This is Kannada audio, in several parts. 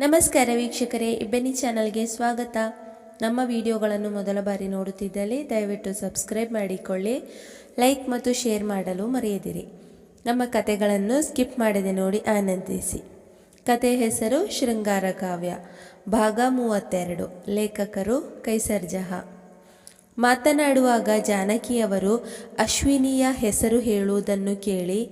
ನಮಸ್ಕಾರ ವೀಕ್ಷಕರೇ, ಇಬ್ಬನಿ ಚಾನಲ್ಗೆ ಸ್ವಾಗತ. ನಮ್ಮ ವಿಡಿಯೋಗಳನ್ನು ಮೊದಲ ಬಾರಿ ನೋಡುತ್ತಿದ್ದಲ್ಲಿ ದಯವಿಟ್ಟು ಸಬ್ಸ್ಕ್ರೈಬ್ ಮಾಡಿಕೊಳ್ಳಿ, ಲೈಕ್ ಮತ್ತು ಶೇರ್ ಮಾಡಲು ಮರೆಯದಿರಿ. ನಮ್ಮ ಕತೆಗಳನ್ನು ಸ್ಕಿಪ್ ಮಾಡದೆ ನೋಡಿ ಆನಂದಿಸಿ. ಕತೆ ಹೆಸರು ಶೃಂಗಾರ ಕಾವ್ಯ, ಭಾಗ ಮೂವತ್ತೆರಡು, ಲೇಖಕರು ಕೈಸರ್ ಜಹಾ ಮಾತನಾಡುವಾಗ ಜಾನಕಿಯವರು ಅಶ್ವಿನಿಯ ಹೆಸರು ಹೇಳುವುದನ್ನು ಕೇಳಿ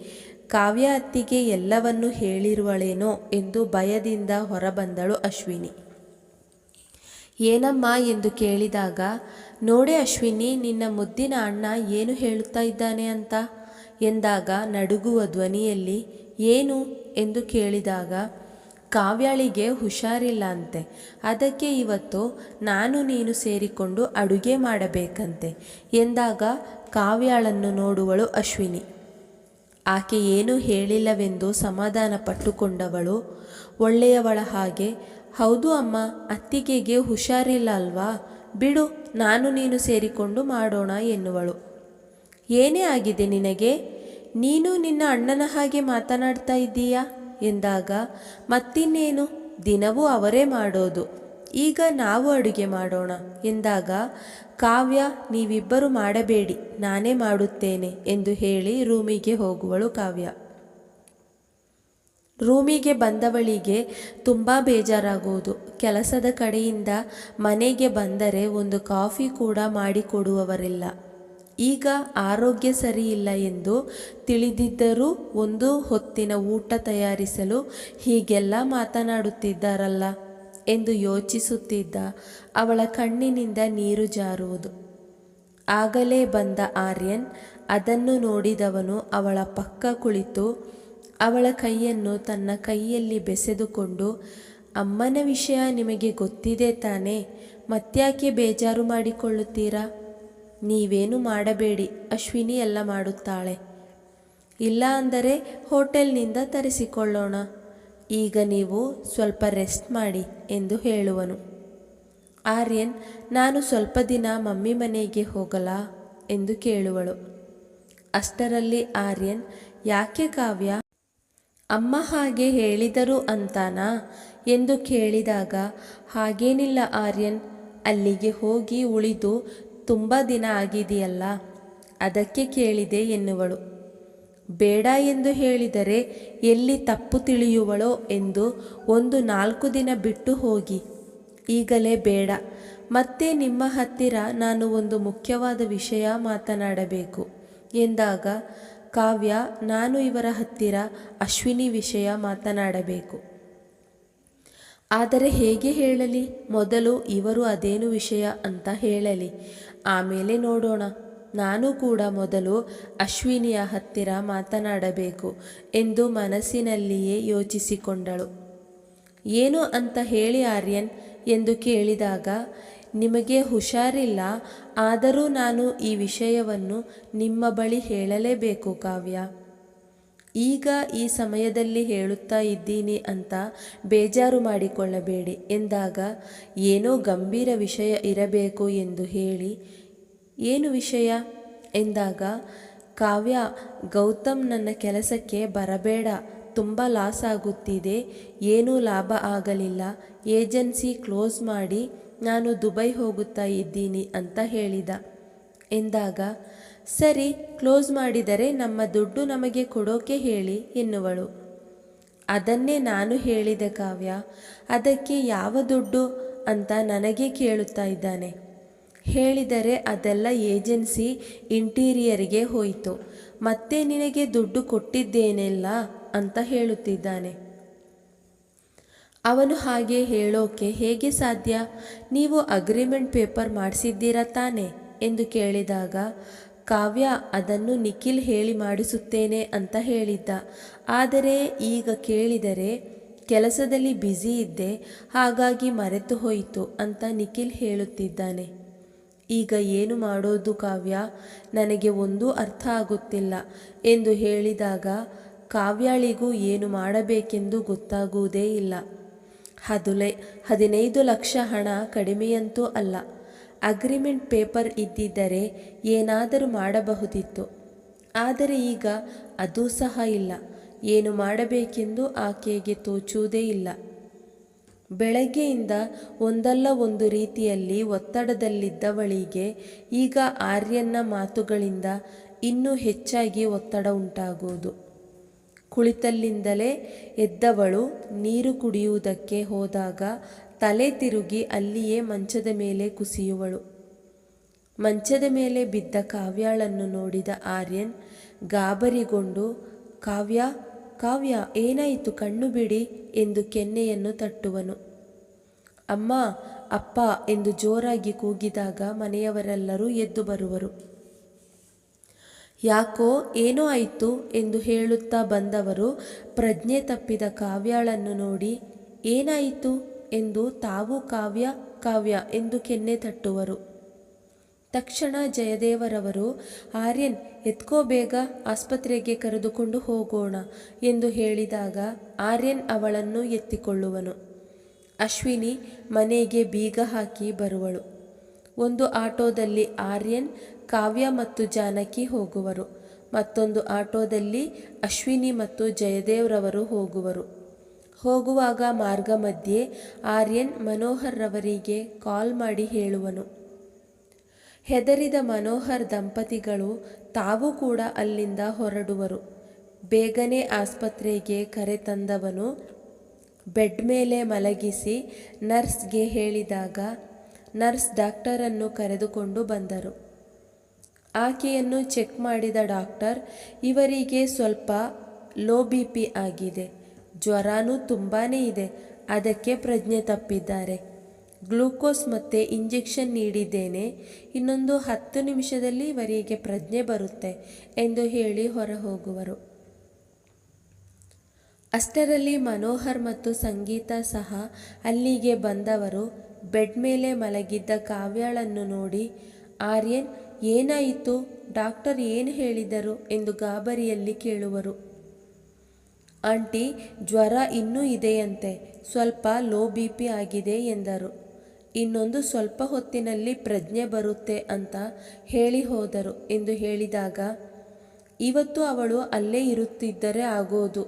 ಕಾವ್ಯ ಅತ್ತಿಗೆ ಎಲ್ಲವನ್ನೂ ಹೇಳಿರುವಳೇನೋ ಎಂದು ಭಯದಿಂದ ಹೊರಬಂದಳು ಅಶ್ವಿನಿ. ಏನಮ್ಮ ಎಂದು ಕೇಳಿದಾಗ, ನೋಡೆ ಅಶ್ವಿನಿ, ನಿನ್ನ ಮುದ್ದಿನ ಅಣ್ಣ ಏನು ಹೇಳುತ್ತಾ ಇದ್ದಾನೆ ಅಂತ? ಎಂದಾಗ ನಡುಗುವ ಧ್ವನಿಯಲ್ಲಿ, ಏನು? ಎಂದು ಕೇಳಿದಾಗ, ಕಾವ್ಯಾಳಿಗೆ ಹುಷಾರಿಲ್ಲ ಅಂತೆ. ಅದಕ್ಕೆ ಇವತ್ತು ನಾನು ನೀನು ಸೇರಿಕೊಂಡು ಅಡುಗೆ ಮಾಡಬೇಕಂತೆ ಎಂದಾಗ ಕಾವ್ಯಾಳನ್ನು ನೋಡುವಳು ಅಶ್ವಿನಿ. ಆಕೆ ಏನೂ ಹೇಳಿಲ್ಲವೆಂದು ಸಮಾಧಾನ ಪಟ್ಟುಕೊಂಡವಳು. ಒಳ್ಳೆಯವಳ ಹಾಗೆ, ಹೌದು ಅಮ್ಮ, ಅತ್ತಿಗೆಗೆ ಹುಷಾರಿಲ್ಲ ಅಲ್ವಾ? ಬಿಡು, ನಾನು ನೀನು ಸೇರಿಕೊಂಡು ಮಾಡೋಣ, ಎನ್ನುವಳು. ಏನೇ ಆಗಿದೆ ನಿನಗೆ? ನೀನು ನಿನ್ನ ಅಣ್ಣನ ಹಾಗೆ ಮಾತನಾಡ್ತಾ ಇದ್ದೀಯಾ? ಎಂದಾಗ, ಮತ್ತಿನ್ನೇನು? ದಿನವೂ ಅವರೇ ಮಾಡೋದು. ಈಗ ನಾವು ಅಡುಗೆ ಮಾಡೋಣ ಎಂದಾಗ, ಕಾವ್ಯ, ನೀವಿಬ್ಬರು ಮಾಡಬೇಡಿ, ನಾನೇ ಮಾಡುತ್ತೇನೆ ಎಂದು ಹೇಳಿ ರೂಮಿಗೆ ಹೋಗುವಳು ಕಾವ್ಯ. ರೂಮಿಗೆ ಬಂದವಳಿಗೆ ತುಂಬ ಬೇಜಾರಾಗುವುದು. ಕೆಲಸದ ಕಡೆಯಿಂದ ಮನೆಗೆ ಬಂದರೆ ಒಂದು ಕಾಫಿ ಕೂಡ ಮಾಡಿಕೊಡುವವರಿಲ್ಲ. ಈಗ ಆರೋಗ್ಯ ಸರಿಯಿಲ್ಲ ಎಂದು ತಿಳಿದಿದ್ದರೂ ಒಂದು ಹೊತ್ತಿನ ಊಟ ತಯಾರಿಸಲು ಹೀಗೆಲ್ಲ ಮಾತನಾಡುತ್ತಿದ್ದಾರಲ್ಲ. ಎಂದು ಯೋಚಿಸುತ್ತಿದ್ದ ಅವಳ ಕಣ್ಣಿನಿಂದ ನೀರು ಜಾರುವುದು. ಆಗಲೇ ಬಂದ ಆರ್ಯನ್ ಅದನ್ನು ನೋಡಿದವನು ಅವಳ ಪಕ್ಕ ಕುಳಿತು ಅವಳ ಕೈಯನ್ನು ತನ್ನ ಕೈಯಲ್ಲಿ ಬೆಸೆದುಕೊಂಡು, ಅಮ್ಮನ ವಿಷಯ ನಿಮಗೆ ಗೊತ್ತಿದೆ ತಾನೇ, ಮತ್ತ್ಯಾಕೆ ಬೇಜಾರು ಮಾಡಿಕೊಳ್ಳುತ್ತೀರಾ? ನೀವೇನು ಮಾಡಬೇಡಿ, ಅಶ್ವಿನಿ ಎಲ್ಲ ಮಾಡುತ್ತಾಳೆ. ಇಲ್ಲ ಅಂದರೆ ಹೋಟೆಲ್ನಿಂದ ತರಿಸಿಕೊಳ್ಳೋಣ. ಈಗ ನೀವು ಸ್ವಲ್ಪ ರೆಸ್ಟ್ ಮಾಡಿ ಎಂದು ಹೇಳುವನು. ಆರ್ಯನ್, ನಾನು ಸ್ವಲ್ಪ ದಿನ ಮಮ್ಮಿ ಮನೆಗೆ ಹೋಗಲಾ ಎಂದು ಕೇಳುವಳು. ಅಷ್ಟರಲ್ಲಿ ಆರ್ಯನ್, ಯಾಕೆ ಕಾವ್ಯ? ಅಮ್ಮ ಹಾಗೆ ಹೇಳಿದರು ಅಂತಾನಾ ಎಂದು ಕೇಳಿದಾಗ, ಹಾಗೇನಿಲ್ಲ ಆರ್ಯನ್, ಅಲ್ಲಿಗೆ ಹೋಗಿ ಉಳಿದು ತುಂಬ ದಿನ ಆಗಿದೆಯಲ್ಲ, ಅದಕ್ಕೆ ಕೇಳಿದೆ ಎನ್ನುವಳು. ಬೇಡ ಎಂದು ಹೇಳಿದರೆ ಎಲ್ಲಿ ತಪ್ಪು ತಿಳಿಯುವಳೋ ಎಂದು ಒಂದು ನಾಲ್ಕು ದಿನ ಬಿಟ್ಟು ಹೋಗಿ. ಈಗಲೇ ಬೇಡ. ಮತ್ತೆ ನಿಮ್ಮ ಹತ್ತಿರ ನಾನು ಒಂದು ಮುಖ್ಯವಾದ ವಿಷಯ ಮಾತನಾಡಬೇಕು. ಎಂದಾಗ ಕಾವ್ಯ, ನಾನು ಇವರ ಹತ್ತಿರ ಅಶ್ವಿನಿ ವಿಷಯ ಮಾತನಾಡಬೇಕು. ಆದರೆ ಹೇಗೆ ಹೇಳಲಿ? ಮೊದಲು ಇವರು ಅದೇನು ವಿಷಯ ಅಂತ ಹೇಳಲಿ. ಆಮೇಲೆ ನೋಡೋಣ. ನಾನು ಕೂಡ ಮೊದಲು ಅಶ್ವಿನಿಯ ಹತ್ತಿರ ಮಾತನಾಡಬೇಕು ಎಂದು ಮನಸ್ಸಿನಲ್ಲಿಯೇ ಯೋಚಿಸಿಕೊಂಡಳು. ಏನು ಅಂತ ಹೇಳಿ ಆರ್ಯನ್ ಎಂದು ಕೇಳಿದಾಗ, ನಿಮಗೆ ಹುಷಾರಿಲ್ಲ, ಆದರೂ ನಾನು ಈ ವಿಷಯವನ್ನು ನಿಮ್ಮ ಬಳಿ ಹೇಳಲೇಬೇಕು ಕಾವ್ಯ. ಈಗ ಈ ಸಮಯದಲ್ಲಿ ಹೇಳುತ್ತಾ ಇದ್ದೀನಿ ಅಂತ ಬೇಜಾರು ಮಾಡಿಕೊಳ್ಳಬೇಡಿ ಎಂದಾಗ, ಏನೋ ಗಂಭೀರ ವಿಷಯ ಇರಬೇಕು ಎಂದು ಹೇಳಿ ಏನು ವಿಷಯ? ಎಂದಾಗ, ಕಾವ್ಯ, ಗೌತಮ್ ನನ್ನ ಕೆಲಸಕ್ಕೆ ಬರಬೇಡ, ತುಂಬ ಲಾಸ್ ಆಗುತ್ತಿದೆ, ಏನೂ ಲಾಭ ಆಗಲಿಲ್ಲ, ಏಜೆನ್ಸಿ ಕ್ಲೋಸ್ ಮಾಡಿ ನಾನು ದುಬೈ ಹೋಗುತ್ತಾ ಇದ್ದೀನಿ ಅಂತ ಹೇಳಿದ. ಎಂದಾಗ, ಸರಿ, ಕ್ಲೋಸ್ ಮಾಡಿದರೆ ನಮ್ಮ ದುಡ್ಡು ನಮಗೆ ಕೊಡೋಕೆ ಹೇಳಿ, ಎನ್ನುವಳು. ಅದನ್ನೇ ನಾನು ಹೇಳಿದೆ ಕಾವ್ಯ, ಅದಕ್ಕೆ ಯಾವ ದುಡ್ಡು? ಅಂತ ನನಗೆ ಕೇಳುತ್ತಾ ಇದ್ದಾನೆ. ಹೇಳಿದರೆ ಅದೆಲ್ಲ ಏಜೆನ್ಸಿ ಇಂಟೀರಿಯರ್ಗೆ ಹೋಯಿತು. ಮತ್ತೆ ನಿನಗೆ ದುಡ್ಡು ಕೊಟ್ಟಿದ್ದೇನೆಲ್ಲ ಅಂತ ಹೇಳುತ್ತಿದ್ದಾನೆ. ಅವನು ಹಾಗೆ ಹೇಳೋಕೆ ಹೇಗೆ ಸಾಧ್ಯ? ನೀವು ಅಗ್ರಿಮೆಂಟ್ ಪೇಪರ್ ಮಾಡಿಸಿದ್ದೀರಾ ತಾನೆ? ಎಂದು ಕೇಳಿದಾಗ, ಕಾವ್ಯ ಅದನ್ನು ನಿಖಿಲ್ ಹೇಳಿ ಮಾಡಿಸುತ್ತೇನೆ ಅಂತ ಹೇಳಿದ್ದ. ಆದರೆ ಈಗ ಕೇಳಿದರೆ ಕೆಲಸದಲ್ಲಿ ಬ್ಯುಸಿ ಇದ್ದೆ, ಹಾಗಾಗಿ ಮರೆತು ಹೋಯಿತು ಅಂತ ನಿಖಿಲ್ ಹೇಳುತ್ತಿದ್ದಾನೆ. ಈಗ ಏನು ಮಾಡೋದು ಕಾವ್ಯ? ನನಗೆ ಒಂದೂ ಅರ್ಥ ಆಗುತ್ತಿಲ್ಲ ಎಂದು ಹೇಳಿದಾಗ, ಕಾವ್ಯಾಳಿಗೂ ಏನು ಮಾಡಬೇಕೆಂದು ಗೊತ್ತಾಗುವುದೇ ಇಲ್ಲ. ಹದಿನೈ, ಹದಿನೈದು ಲಕ್ಷ ಹಣ ಕಡಿಮೆಯಂತೂ ಅಲ್ಲ. ಅಗ್ರಿಮೆಂಟ್ ಪೇಪರ್ ಇದ್ದಿದ್ದರೆ ಏನಾದರೂ ಮಾಡಬಹುದಿತ್ತು. ಆದರೆ ಈಗ ಅದೂ ಸಹ ಇಲ್ಲ. ಏನು ಮಾಡಬೇಕೆಂದು ಆಕೆಗೆ ತೋಚುವುದೇ ಇಲ್ಲ. ಬೆಳಗ್ಗೆಯಿಂದ ಒಂದಲ್ಲ ಒಂದು ರೀತಿಯಲ್ಲಿ ಒತ್ತಡದಲ್ಲಿದ್ದವಳಿಗೆ ಈಗ ಆರ್ಯನ್ನ ಮಾತುಗಳಿಂದ ಇನ್ನೂ ಹೆಚ್ಚಾಗಿ ಒತ್ತಡ ಉಂಟಾಗುವುದು. ಕುಳಿತಲ್ಲಿಂದಲೇ ಎದ್ದವಳು ನೀರು ಕುಡಿಯುವುದಕ್ಕೆ ಹೋದಾಗ ತಲೆ ತಿರುಗಿ ಅಲ್ಲಿಯೇ ಮಂಚದ ಮೇಲೆ ಕುಸಿಯುವಳು. ಮಂಚದ ಮೇಲೆ ಬಿದ್ದ ಕಾವ್ಯಾಳನ್ನು ನೋಡಿದ ಆರ್ಯನ್ ಗಾಬರಿಗೊಂಡು, ಕಾವ್ಯ ಕಾವ್ಯ ಏನಾಯಿತು ಕಣ್ಣು ಬಿಡಿ ಎಂದು ಕೆನ್ನೆಯನ್ನು ತಟ್ಟುವನು. ಅಮ್ಮ, ಅಪ್ಪ ಎಂದು ಜೋರಾಗಿ ಕೂಗಿದಾಗ ಮನೆಯವರೆಲ್ಲರೂ ಎದ್ದು ಬರುವರು. ಯಾಕೋ ಏನೋ ಆಯಿತು ಎಂದು ಹೇಳುತ್ತಾ ಬಂದವರು ಪ್ರಜ್ಞೆ ತಪ್ಪಿದ ಕಾವ್ಯಾಳನ್ನು ನೋಡಿ, ಏನಾಯಿತು ಎಂದು ತಾವು ಕಾವ್ಯ ಕಾವ್ಯ ಎಂದು ಕೆನ್ನೆ ತಟ್ಟುವರು. ತಕ್ಷಣ ಜಯದೇವರವರು, ಆರ್ಯನ್, ಎತ್ಕೋ ಬೇಗ ಆಸ್ಪತ್ರೆಗೆ ಕರೆದುಕೊಂಡು ಹೋಗೋಣ ಎಂದು ಹೇಳಿದಾಗ ಆರ್ಯನ್ ಅವಳನ್ನು ಎತ್ತಿಕೊಳ್ಳುವನು. ಅಶ್ವಿನಿ ಮನೆಗೆ ಬೀಗ ಹಾಕಿ ಬರುವಳು. ಒಂದು ಆಟೋದಲ್ಲಿ ಆರ್ಯನ್, ಕಾವ್ಯ ಮತ್ತು ಜಾನಕಿ ಹೋಗುವರು. ಮತ್ತೊಂದು ಆಟೋದಲ್ಲಿ ಅಶ್ವಿನಿ ಮತ್ತು ಜಯದೇವ್ರವರು ಹೋಗುವರು. ಹೋಗುವಾಗ ಮಾರ್ಗ ಮಧ್ಯೆ ಆರ್ಯನ್ ಮನೋಹರ್ ರವರಿಗೆ ಕಾಲ್ ಮಾಡಿ ಹೇಳುವನು. ಹೆದರಿದ ಮನೋಹರ್ ದಂಪತಿಗಳು ತಾವು ಕೂಡ ಅಲ್ಲಿಂದ ಹೊರಡುವರು. ಬೇಗನೆ ಆಸ್ಪತ್ರೆಗೆ ಕರೆತಂದವನು ಬೆಡ್ ಮೇಲೆ ಮಲಗಿಸಿ ನರ್ಸ್ಗೆ ಹೇಳಿದಾಗ ನರ್ಸ್ ಡಾಕ್ಟರನ್ನು ಕರೆದುಕೊಂಡು ಬಂದರು. ಆಕೆಯನ್ನು ಚೆಕ್ ಮಾಡಿದ ಡಾಕ್ಟರ್, ಇವರಿಗೆ ಸ್ವಲ್ಪ ಲೋ ಬಿ ಪಿ ಆಗಿದೆ, ಜ್ವರನೂ ತುಂಬಾ ಇದೆ, ಅದಕ್ಕೆ ಪ್ರಜ್ಞೆ ತಪ್ಪಿದ್ದಾರೆ. ಗ್ಲೂಕೋಸ್ ಮತ್ತು ಇಂಜೆಕ್ಷನ್ ನೀಡಿದ್ದೇನೆ. ಇನ್ನೊಂದು ಹತ್ತು ನಿಮಿಷದಲ್ಲಿ ಇವರಿಗೆ ಪ್ರಜ್ಞೆ ಬರುತ್ತೆ ಎಂದು ಹೇಳಿ ಹೊರ ಹೋಗುವರು ಅಷ್ಟರಲ್ಲಿ ಮನೋಹರ್ ಮತ್ತು ಸಂಗೀತ ಸಹ ಅಲ್ಲಿಗೆ ಬಂದವರು. ಬೆಡ್ ಮೇಲೆ ಮಲಗಿದ್ದ ಕಾವ್ಯಾಳನ್ನು ನೋಡಿ, ಆರ್ಯನ್, ಏನಾಯಿತು? ಡಾಕ್ಟರ್ ಏನು ಹೇಳಿದರು? ಎಂದು ಗಾಬರಿಯಲ್ಲಿ ಕೇಳುವರು. ಆಂಟಿ, ಜ್ವರ ಇನ್ನೂ ಇದೆಯಂತೆ. ಸ್ವಲ್ಪ ಲೋ ಬಿ ಪಿ ಆಗಿದೆ ಎಂದರು. ಇನ್ನೊಂದು ಸ್ವಲ್ಪ ಹೊತ್ತಿನಲ್ಲಿ ಪ್ರಜ್ಞೆ ಬರುತ್ತೆ ಅಂತ ಹೇಳಿ ಹೋದರು ಎಂದು ಹೇಳಿದಾಗ, ಇವತ್ತು ಅವಳು ಅಲ್ಲೇ ಇರುತ್ತಿದ್ದರೆ ಆಗೋದು.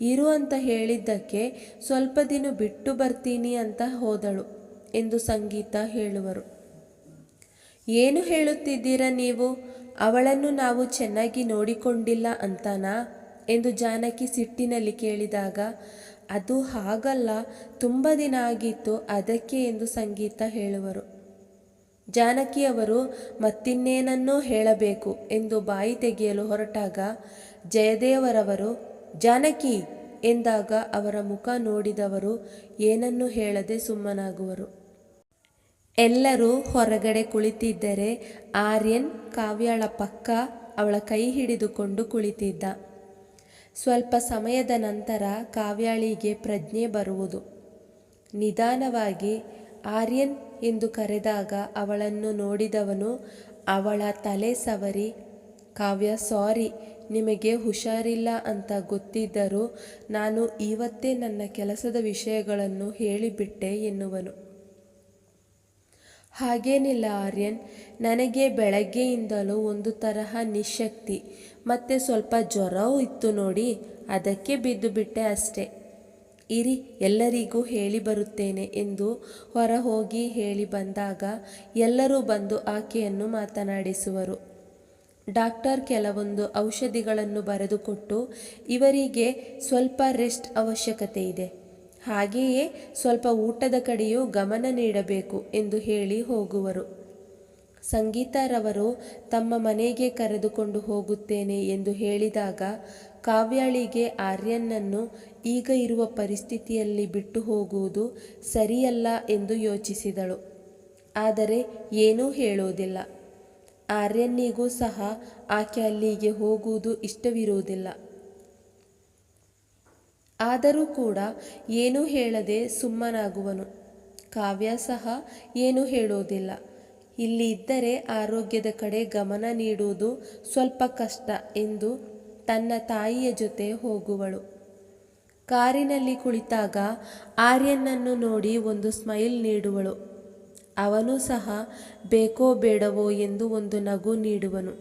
ಇರು ಅಂತ ಹೇಳಿದ್ದಕ್ಕೆ ಸ್ವಲ್ಪ ದಿನ ಬಿಟ್ಟು ಬರ್ತೀನಿ ಅಂತ ಹೋದಳು, ಎಂದು ಸಂಗೀತ ಹೇಳುವರು. ಏನು ಹೇಳುತ್ತಿದ್ದೀರಾ ನೀವು? ಅವಳನ್ನು ನಾವು ಚೆನ್ನಾಗಿ ನೋಡಿಕೊಂಡಿಲ್ಲ ಅಂತನಾ? ಎಂದು ಜಾನಕಿ ಸಿಟ್ಟಿನಲ್ಲಿ ಕೇಳಿದಾಗ ಅದು ಹಾಗಲ್ಲ, ತುಂಬ ದಿನ ಆಗಿತ್ತು, ಅದಕ್ಕೆ ಎಂದು ಸಂಗೀತ ಹೇಳುವರು. ಜಾನಕಿಯವರು, ಮತ್ತಿನ್ನೇನನ್ನೋ ಹೇಳಬೇಕು ಎಂದು ಬಾಯಿ ತೆಗೆಯಲು ಹೊರಟಾಗ, ಜಯದೇವರವರು, ಜಾನಕಿ ಎಂದಾಗ ಅವರ ಮುಖ ನೋಡಿದವರು ಏನನ್ನು ಹೇಳದೆ ಸುಮ್ಮನಾಗುವರು. ಎಲ್ಲರೂ ಹೊರಗಡೆ ಕುಳಿತಿದ್ದರೆ ಆರ್ಯನ್ ಕಾವ್ಯಾಳ ಪಕ್ಕ ಅವಳ ಕೈ ಹಿಡಿದುಕೊಂಡು ಕುಳಿತಿದ್ದ. ಸ್ವಲ್ಪ ಸಮಯದ ನಂತರ ಕಾವ್ಯಾಳಿಗೆ ಪ್ರಜ್ಞೆ ಬರುವುದು. ನಿಧಾನವಾಗಿ ಆರ್ಯನ್ ಎಂದು ಕರೆದಾಗ ಅವಳನ್ನು ನೋಡಿದವನು, ಅವಳ ತಲೆ ಸವರಿ, ಕಾವ್ಯ, ಸಾರಿ, ನಿಮಗೆ ಹುಷಾರಿಲ್ಲ ಅಂತ ಗೊತ್ತಿದ್ದರೂ ನಾನು ಇವತ್ತೇ ನನ್ನ ಕೆಲಸದ ವಿಷಯಗಳನ್ನು ಹೇಳಿಬಿಟ್ಟೆ ಎನ್ನುವನು. ಹಾಗೇನಿಲ್ಲ ಆರ್ಯನ್, ನನಗೆ ಬೆಳಗ್ಗೆಯಿಂದಲೂ ಒಂದು ತರಹ ನಿಶಕ್ತಿ ಮತ್ತು ಸ್ವಲ್ಪ ಜ್ವರವೂ ಇತ್ತು ನೋಡಿ, ಅದಕ್ಕೆ ಬಿದ್ದು ಬಿಟ್ಟೆ ಅಷ್ಟೆ. ಇರಿ, ಎಲ್ಲರಿಗೂ ಹೇಳಿ ಬರುತ್ತೇನೆ ಎಂದು ಹೊರ ಹೋಗಿ ಹೇಳಿ ಬಂದಾಗ ಎಲ್ಲರೂ ಬಂದು ಆಕೆಯನ್ನು ಮಾತನಾಡಿಸುವರು. ಡಾಕ್ಟರ್ ಕೆಲವೊಂದು ಔಷಧಿಗಳನ್ನು ಬರೆದುಕೊಟ್ಟು ಇವರಿಗೆ ಸ್ವಲ್ಪ ರೆಸ್ಟ್ ಅವಶ್ಯಕತೆ ಇದೆ. ಹಾಗೆಯೇ ಸ್ವಲ್ಪ ಊಟದ ಕಡೆಯೂ ಗಮನ ನೀಡಬೇಕು ಎಂದು ಹೇಳಿ ಹೋಗುವರು. ಸಂಗೀತಾರವರು ತಮ್ಮ ಮನೆಗೆ ಕರೆದುಕೊಂಡು ಹೋಗುತ್ತೇನೆ ಎಂದು ಹೇಳಿದಾಗ ಕಾವ್ಯಾಳಿಗೆ ಆರ್ಯನನ್ನು ಈಗ ಇರುವ ಪರಿಸ್ಥಿತಿಯಲ್ಲಿ ಬಿಟ್ಟು ಹೋಗುವುದು ಸರಿಯಲ್ಲ ಎಂದು ಯೋಚಿಸಿದಳು. ಆದರೆ ಏನೂ ಹೇಳುವುದಿಲ್ಲ ಆರ್ಯನಿಗೂ ಸಹ ಆಕೆ ಅಲ್ಲಿಗೆ ಹೋಗುವುದು ಇಷ್ಟವಿರುವುದಿಲ್ಲ. ಆದರೂ ಕೂಡ ಏನೂ ಹೇಳದೆ ಸುಮ್ಮನಾಗುವನು. ಕಾವ್ಯ ಸಹ ಏನೂ ಹೇಳುವುದಿಲ್ಲ ಇಲ್ಲಿ ಇದ್ದರೆ ಆರೋಗ್ಯದ ಕಡೆ ಗಮನ ನೀಡುವುದು ಸ್ವಲ್ಪ ಕಷ್ಟ ಎಂದು ತನ್ನ ತಾಯಿಯ ಜೊತೆ ಹೋಗುವಳು. ಕಾರಿನಲ್ಲಿ ಕುಳಿತಾಗ ಆರ್ಯನನ್ನು ನೋಡಿ ಒಂದು ಸ್ಮೈಲ್ ನೀಡುವಳು. ಅವನು ಸಹ, ಬೇಕೋ ಬೇಡವೋ ಎಂದು ಒಂದು ನಗು ನೀಡುವನು.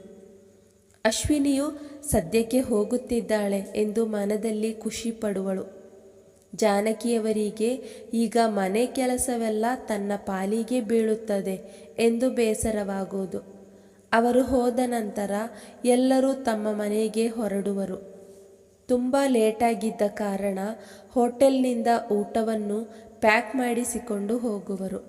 ಅಶ್ವಿನಿಯು, ಸದ್ಯಕ್ಕೆ ಹೋಗುತ್ತಿದ್ದಾಳೆ ಎಂದು ಮನದಲ್ಲಿ ಖುಷಿ ಪಡುವಳು. ಜಾನಕಿಯವರಿಗೆ, ಈಗ ಮನೆ ಕೆಲಸವೆಲ್ಲ ತನ್ನ ಪಾಲಿಗೆ ಬೀಳುತ್ತದೆ ಎಂದು ಬೇಸರವಾಗುವುದು ಅವರು ಹೋದ ನಂತರ ಎಲ್ಲರೂ ತಮ್ಮ ಮನೆಗೆ ಹೊರಡುವರು. ತುಂಬ ಲೇಟಾಗಿದ್ದ ಕಾರಣ ಹೋಟೆಲ್ನಿಂದ ಊಟವನ್ನು ಪ್ಯಾಕ್ ಮಾಡಿಸಿಕೊಂಡು ಹೋಗುವರು.